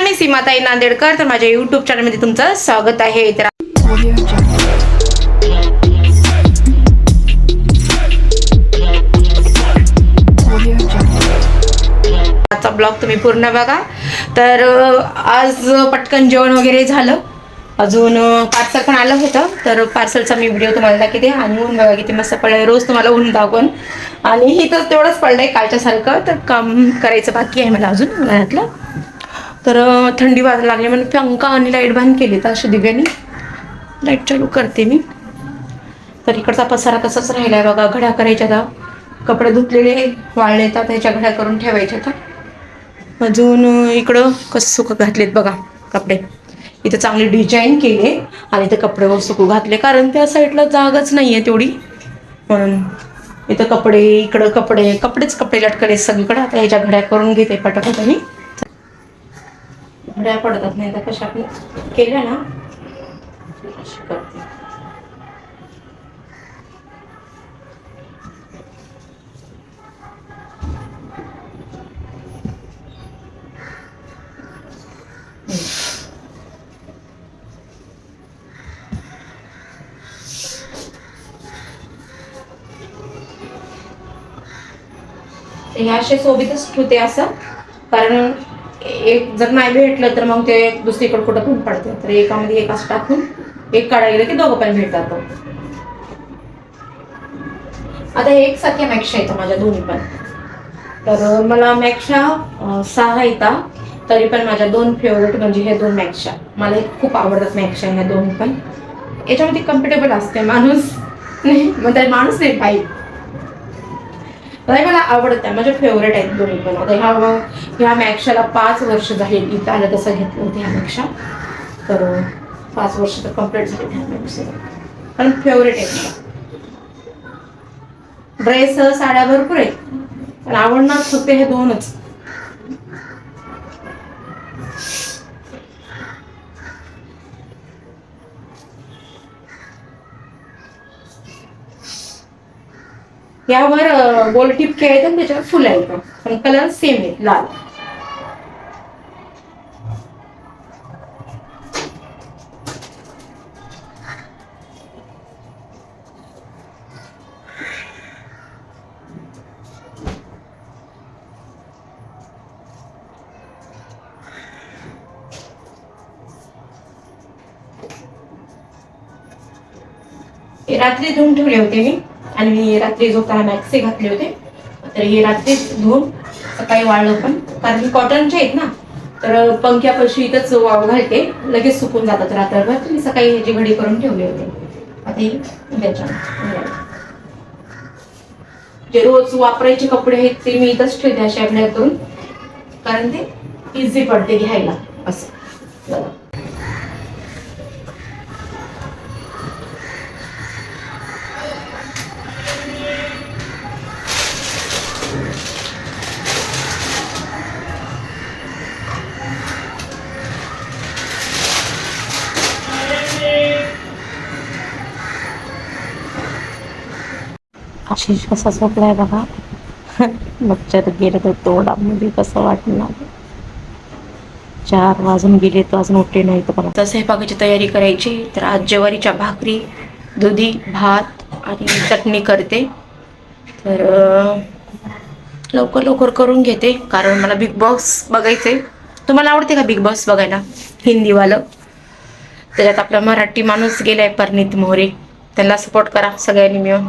नमस्कार मी सीमाताई नांदेडकर तर माझ्या युट्यूब चॅनलमध्ये तुमचं स्वागत आहे. तर आजचा ब्लॉग तुम्ही पूर्ण बघा. तर आज पटकन जेवण वगैरे झालं. अजून पार्सल पण आलं होतं. तर पार्सलचा मी व्हिडिओ तुम्हाला दाखवते. आणि ऊन बघा किती मस्त पडलंय. रोज तुम्हाला ऊन दाखवून आणि ही तर तेवढंच पडलंय कालच्यासारखं. तर काम करायचं बाकी आहे मला अजून घरातलं. तर थंडी वाजायला लागली म्हणून पंखा आणि लाइट बंद केली. तर अशी दिव्याने लाइट चालू करते मी. तर इकडचा पसारा तसाच आहे बघा. घड्या करायच्या आता. कपडे धुतलेले वाळले तर त्याच्या घड्या करून ठेवायच्या आता. अजून इकडं कसं सुकं घातलेत बघा कपडे. इथं चांगले डिझाईन केले आणि ते कपडे सुकू घातले. कारण त्या साईडला जागाच नाही आहे तेवढी. म्हणून इथं कपडे इकडं कपडे कपडेच कपडे लटकले सगळीकडे. आता ह्याच्या घड्या करून घेते पटापट मी घड्या पडतात नाही तर कशा आपण केल्या ना अशी करते. हे असे सोबतच ठेवते असं कारण एक जर नाही भेटलं तर मग ते दुसरीकडे कुठं पण पडते. तर एकामध्ये एक असं टाकून एक काढायला गेलं की दोघं पण भेटतात आता एक सख्या मॅक्शा येतं माझ्या दोन्ही पण. तर मला मॅक्शा सहा येतात तरी पण माझ्या दोन फेवरेट म्हणजे हे दोन मॅक्शा मला खूप आवडतात मॅक्शा ह्या दोन पण. याच्यामध्ये कम्फर्टेबल असते माणूस. नाही म्हणजे माणूस नाही बाईक नाही मला आवडत्या माझ्या फेवरेट आहेत दोन्ही पण. आता ह्या ह्या मॅक्शाला पाच वर्ष झाली इथं आलं तसं घेतलं होतं ह्या मॅक्शा तर पाच वर्ष तर कंप्लीट झाली ह्या मॅक्शा पण फेवरेट आहे मला ड्रेस साड्या भरपूर आहेत. पण आवडणार फक्त हे दोनच. यावर गोल टिपके आहेत आणि त्याच्यावर फुलं आहेत. पण कलर सेम आहे लाल. रात्री धुवून ठेवले होते मी. आणि मी रात्री झोपताना मॅक्से घातले होते तर हे रात्री धुवून सकाळी वाळलं पण. कारण की कॉटनचे आहेत ना तर पंख्यापाशी इथंच वाव घालते लगेच सुकून जातात रात्रभर. तर मी सकाळी ह्याची घडी करून ठेवले होते आता त्याच्या जे रोज वापरायचे कपडे आहेत ते मी इथंच ठेवते अशा करून. कारण ते इझी पडते घ्यायला असं. आशिष कसा झोपलाय बघा. मच्छर गेलं तर तोंडामध्ये कसं वाटणार. चार वाजून गेले तर अजून उठले नाही तर मला स्वयंपाकाची तयारी करायची तर आज ज्वारीच्या भाकरी दुधी भात आणि चटणी करते. तर लवकर लवकर करून घेते कारण मला बिग बॉस बघायचंय तुम्हाला आवडते का बिग बॉस बघायला हिंदीवालं? त्याच्यात आपला मराठी माणूस गेलाय परनीत मोहरे त्यांना सपोर्ट करा सगळ्यांनी मिळून.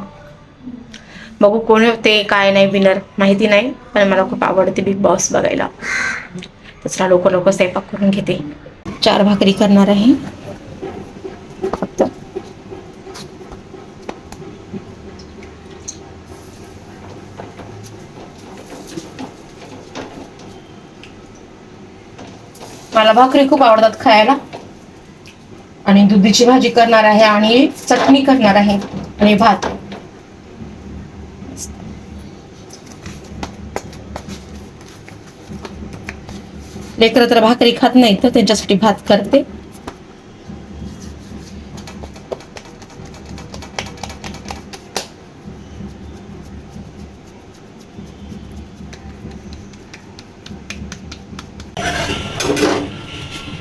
बघू कोण होते काय नाही विनर माहिती नाही पण मला खूप आवडते बिग बॉस बघायला. तसला लवकर लवकर स्वयंपाक करून घेते. चार भाकरी करणार आहे. फक्त मला भाकरी खूप आवडतात खायला. आणि दुधीची भाजी करणार आहे आणि चटणी करणार आहे आणि भात. लेकरं तर भाकरी खात नाही तर त्यांच्यासाठी भात करते.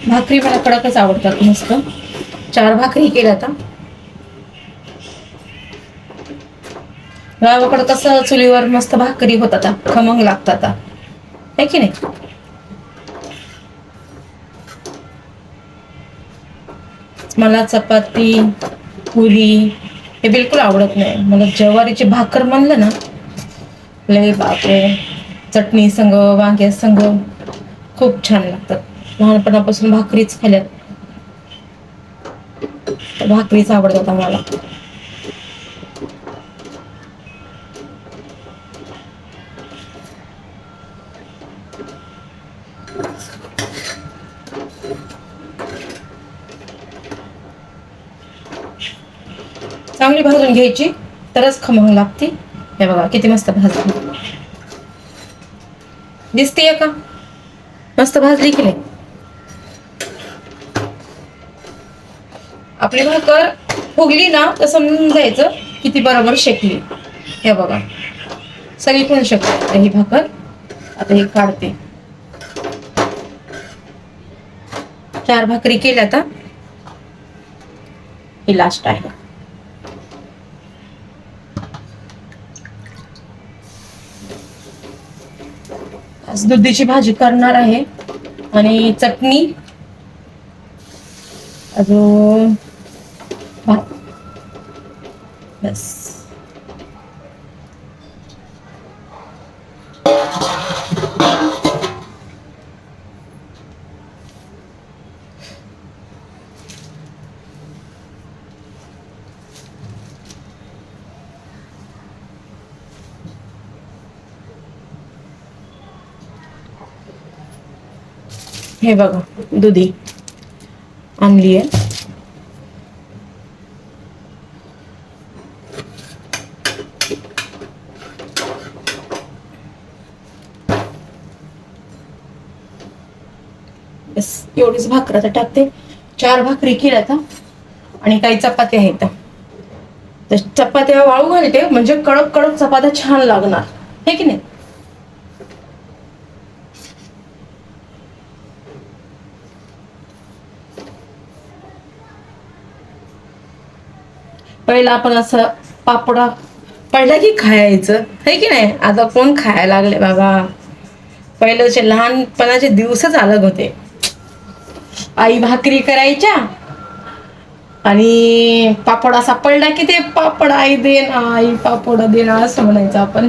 भाकरी मला कडकच आवडतात मस्त. चार भाकरी केल्या आता. गावाकडं कसं चुलीवर मस्त भाकरी होतात आता, खमंग लागतात आता. है की नाही? मला चपाती पुरी हे बिलकुल आवडत नाही. मला ज्वारीची भाकर म्हणलं ना लय बापरे. चटणी संग वांग्या संग खूप छान लागतात. लहानपणापासून भाकरीच खाल्यात भाकरीच आवडतात आम्हाला. चांगली भाजून घ्यायची. तरच खमंग लागते. हे बघा किती मस्त भाजली. दिसते का? मस्त भाजली की नाही? आपली भाकर फुगली ना तर समजून जायचं किती बरोबर शेकली. हे बघा. सगळी पण शकते ही भाकर. आता ही काढते. चार भाकरी केल्या आता. ही लास्ट आहे. आज दुधीची भाजी करणार आहे. आणि चटणी. अजून भात. बस. हे बघा दुधी. आणली आहे बस एवढीच भाकर आता टाकते. चार भाकरी केल्या आता आणि काही चपात्या आहेत तर चपात्या वाळू घालते म्हणजे कडक कडक चपात्या छान लागणार. हे की नाही? पहिला आपण असं पापडा पडला की खायचं हे की नाही? आता कोण खायला लागले बाबा? पहिल्याचे लहानपणाचे दिवसच अलग होते. आई भाकरी करायच्या आणि पापड असा पडला की ते पापड आई दे ना आई पापड दे ना असं म्हणायचं आपण.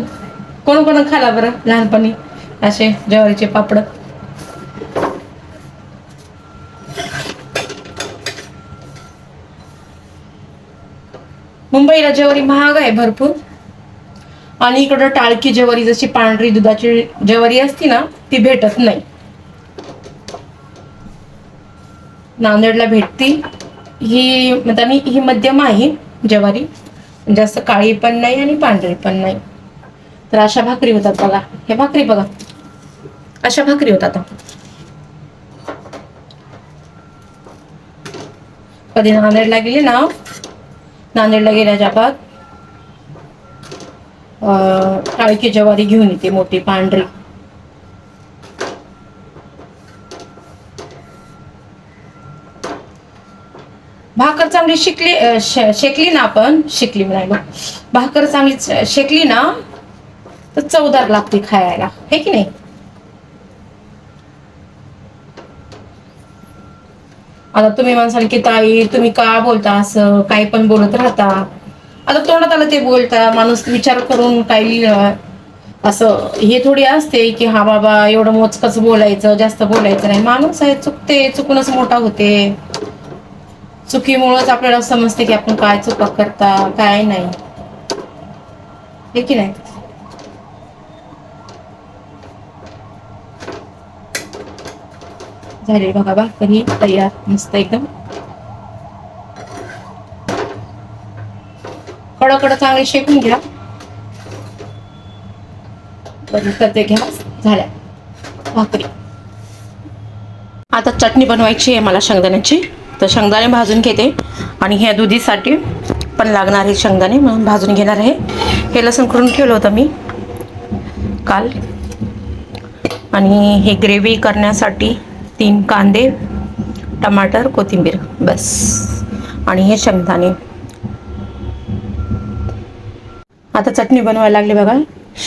कोण कोण खाला बरं? लहानपणी असे ज्वारीचे पापड. मुंबईला जवारी महाग आहे भरपूर. आणि इकडं टाळकी जवारी जशी पांढरी दुधाची जवारी असती ना ती भेटत नाही. नांदेडला भेटती ही आणि ही मध्यम आहे ज्वारी. जास्त काळी पण नाही आणि पांढरी पण नाही. तर अशा भाकरी होतात बघा. हे भाकरी बघा. अशा भाकरी होतात. कधी नांदेडला गेली ना नांदेडला गेल्याच्या बाद टाळकी ज्वारी घेऊन येते मोठी पांढरी. भाकर चांगली शिकली शेकली ना आपण? शिकली म्हणायलो भाकर चांगली शेकली ना तर चवदार लागते खायला. हे की नाही? आता तुम्ही म्हणसाल की ताई तुम्ही का बोलता असं? काही पण बोलत राहता. आता तोंडात आलं ते बोलता माणूस विचार करून काही लिहिला असं हे थोडी असते की हा बाबा एवढं मोजकच बोलायचं जास्त बोलायचं नाही. माणूस आहे चुकते चुकूनच मोठा होते. चुकीमुळंच आपल्याला समजते की आपण काय चुका करता काय नाही. हे की नाही? झाली. बघा भाकरी तयार मस्त एकदम. कडकड चांगले शेकून घ्या. बरं करते घ्या. झाल्या. भाकरी. आता चटणी बनवायची आहे मला शेंगदाण्याची. तर शेंगदाणे भाजून घेते. आणि ह्या दुधीसाठी पण लागणार आहे शेंगदाणे म्हणून भाजून घेणार आहे. हे लसूण करून ठेवलं होतं मी काल. आणि हे ग्रेव्ही करण्यासाठी तीन कांदे टमाटर कोथिंबीर बस. आणि हे शेंगदाणे. आता चटणी बनवायला लागली बघा.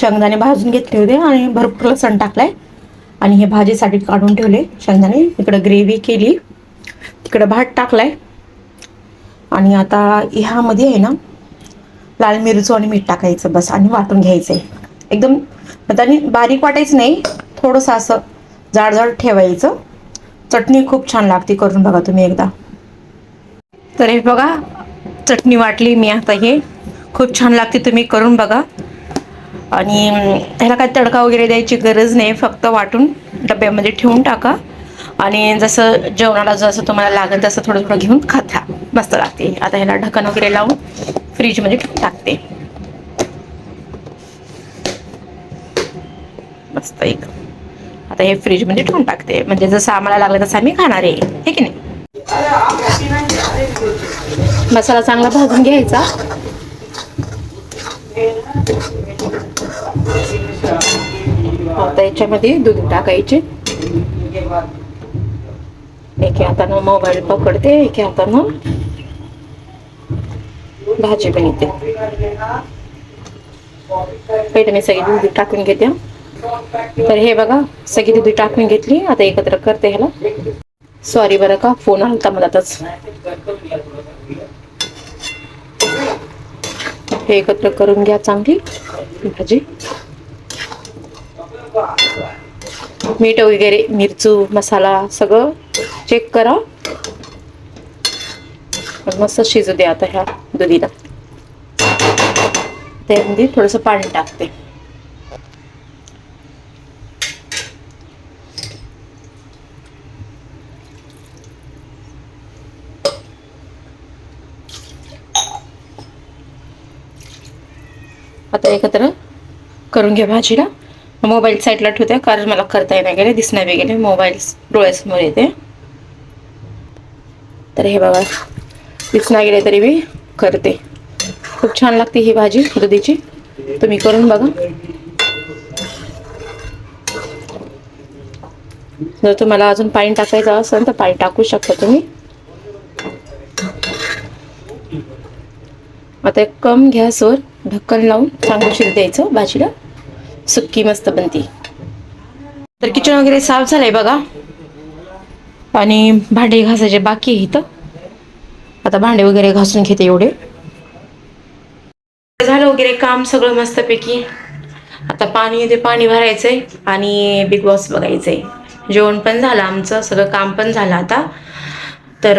शेंगदाणे भाजून घेतले होते आणि भरपूर लसण टाकलाय. आणि हे भाजीसाठी काढून ठेवले शेंगदाणे. इकडं ग्रेव्ही केली. तिकडं भात टाकलाय. आणि आता ह्यामध्ये आहे ना लाल मिरचू आणि मीठ टाकायचं बस आणि वाटून घ्यायचं आहे एकदम त्याने बारीक वाटायचं नाही. थोडंसं असं जाड जाड ठेवायचं. चटणी खूप छान लागते करून बघा तुम्ही एकदा. तर हे बघा चटणी वाटली मी आता हे. खूप छान लागते तुम्ही करून बघा. आणि ह्याला काय तडका वगैरे द्यायची गरज नाही फक्त वाटून डब्यामध्ये ठेवून टाका. आणि जसं जेवणाला जसं तुम्हाला लागेल तसं थोडं थोडं घेऊन खात. मस्त लागते. आता ह्याला ढक्कन वगैरे लावून फ्रीजमध्ये ठेवून टाकते. मस्त एक. आता हे फ्रीजमध्ये ठेवून टाकते. म्हणजे जसं आम्हाला लागलं तसं आम्ही खाणार आहे. हे की नाही? मसाला चांगला भाजून घ्यायचा. आता याच्यामध्ये दूध टाकायचे. एके हातानं मोबाईल पकडते एके हातानं भाजी बनते पहिले मी सगळी दूध टाकून घेते. तर हे बघा सगळी दुधी टाकून घेतली. आता एकत्र करते ह्याला. सॉरी बरं का फोन आलता मधातच हे एकत्र करून घ्या चांगली भाजी. मीठ वगैरे मिरचू मसाला सगळं चेक करा. मस्त शिजू द्या आता ह्या दुधीला. त्यामध्ये थोडंसं पाणी टाकते. आता एकत्र करून घ्या भाजीला. मोबाईल साईडला ठेवते कारण मला करता येणार गेले दिसणार बी गेले मोबाईल डोळ्यासमोर येते. तर हे बघा दिसणार गेले तरी मी करते. खूप छान लागते ही भाजी दुधीची. तुम्ही करून बघा. जर तुम्हाला अजून पाणी टाकायचं असेल तर पाणी टाकू शकता तुम्ही. आता एक कम गॅसवर ढक्कन लावून चांगलं शिर द्यायचं भाजीला. सुक्की मस्त बनते. तर किचन वगैरे साफ झालंय बघा. आणि भांडे घासायचे बाकी आहे इथं. आता भांडे वगैरे घासून घेते एवढे. झालं वगैरे काम सगळं मस्तपैकी. आता पाणी ते पाणी भरायचंय आणि बिग बॉस बघायचंय. जेवण पण झालं आमचं सगळं काम पण झालं आता. तर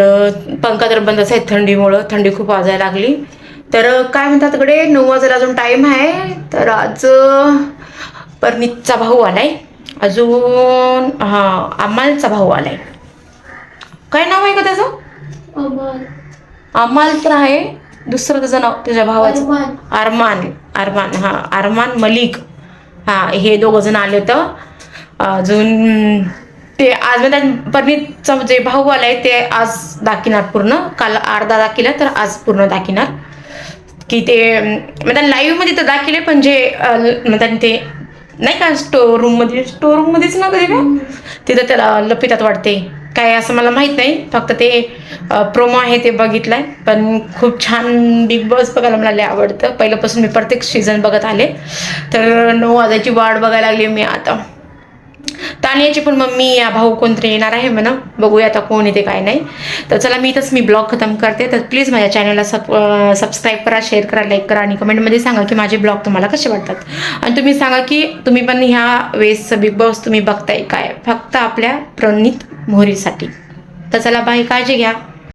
पंखा तर बंदच आहे थंडीमुळं थंडी खूप वाजायला लागली. तर काय म्हणतात तिकडे? नऊ वाजायला अजून टाईम आहे. तर आज परनीतचा भाऊ आलाय. अजून हा अमालचा भाऊ आलाय. काय नाव आहे का त्याचं? अमाल. तर आहे. दुसरं त्याचं नाव त्याच्या भावाचं? अरमान. अरमान अरमान हा अरमान मलिक. हा हे दोघ जण आले होतं. अजून ते आज म्हणजे परनीतचा जे भाऊ आलाय ते आज दाखिनार पूर्ण. काल अर्धा दाखिला तर आज पूर्ण दाखिनार की ते म्हणजे लाईव्हमध्ये तर दाखिले पण जे म्हणजे ते नाही का स्टोर रूममध्ये स्टोर रूम मध्येच ना कधी का तिथं त्याला लपितात वाटते. काय असं मला माहीत नाही फक्त ते प्रोमो आहे ते बघितलंय. पण खूप छान बिग बॉस बघायला मला लय आवडतं. पहिल्यापासून मी प्रत्येक सीझन बघत आले. तर नऊ वाजायची वाट बघायला लागली मी आता. तानियाची पण मम्मी या भाऊ कोणतरी येणार आहे म्हणा. बघूया आता कोण येते काय नाही. तर चला मी इथंच मी ब्लॉग खतम करते. तर प्लीज माझ्या चॅनलला सब सबस्क्राईब करा शेअर करा लाईक करा आणि कमेंटमध्ये सांगा की माझे ब्लॉग तुम्हाला कसे वाटतात. आणि तुम्ही सांगा की तुम्ही पण ह्या वेळेसचं बिग बॉस तुम्ही बघताय काय? फक्त आपल्या प्रणित मोहरीसाठी. तर चला बाई काळजी घ्या.